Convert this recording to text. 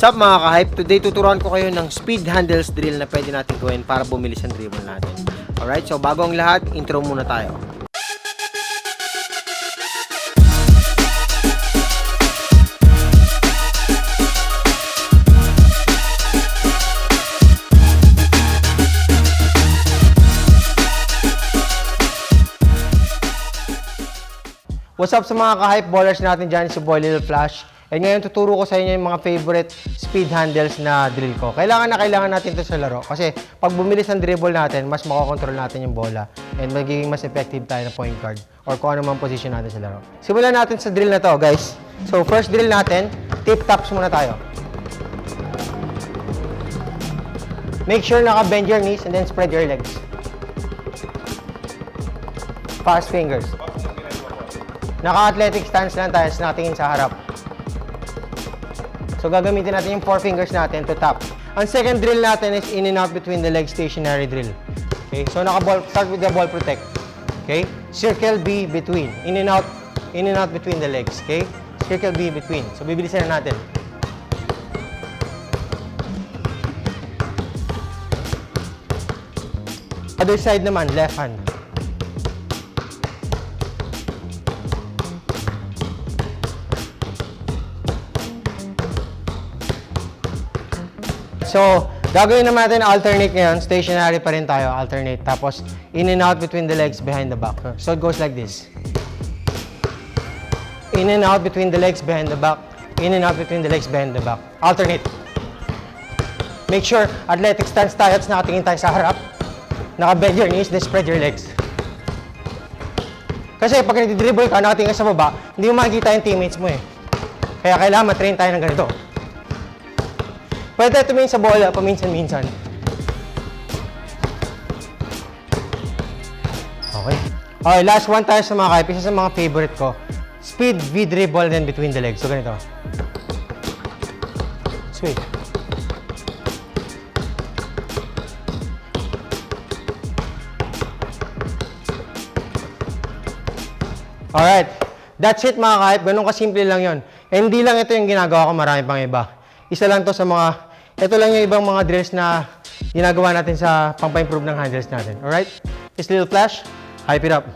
Sup mga ka-hype, today tuturuan ko kayo ng speed handles drill na pwede natin gawin para bumilis ang dribble natin. Alright, so bago ang lahat, intro muna tayo. What's up sa mga ka-hype ballers natin dyan, si Boy Little Flash. And ngayon tuturo ko sa inyo yung mga favorite speed handles na drill ko. Kailangan na kailangan natin to sa laro kasi pag bumilis ang dribble natin, mas makokontrol natin yung bola and magiging mas effective tayo na point guard or kung ano man position natin sa laro. Simulan natin sa drill na to, guys. So, first drill natin, tip taps muna tayo. Make sure naka-bend your knees and then spread your legs. Fast fingers. Naka-athletic stance lang tayo, nakatingin sa harap. So gagamitin natin yung four fingers natin to tap. Ang second drill natin is in and out between the legs stationary drill. Okay? So naka-ball, start with the ball protect. Okay? Circle B between. In and out, in and out between the legs. Okay? Circle B between. So bibilisan na natin. Other side naman, left hand. So, gagawin naman natin alternate ngayon. Stationary pa rin tayo, alternate. Tapos, in and out between the legs behind the back. So, it goes like this. In and out between the legs behind the back. In and out between the legs behind the back. Alternate. Make sure, athletic stance tayo at nakatingin tayo sa harap. Naka-bend your knees, then spread your legs. Kasi pag nag-dribble ka, nakatingin ka sa baba, hindi mo makikita yung teammates mo eh. Kaya kailangan matrain tayo ng ganito. Pwede tumingin sa bola paminsan-minsan. Okay. Okay, last one tayo sa mga hype. Isa sa mga favorite ko. Speed V-dribble then between the legs. So, ganito. Sweet. Alright. That's it mga ka-hype. Ganun kasimple lang yon. Hindi lang ito yung ginagawa ko, marami pang iba. Isa lang to sa mga, ito lang yung ibang mga drills na ginagawa natin sa pang-improve ng handles natin. Alright? This little flash, hype it up.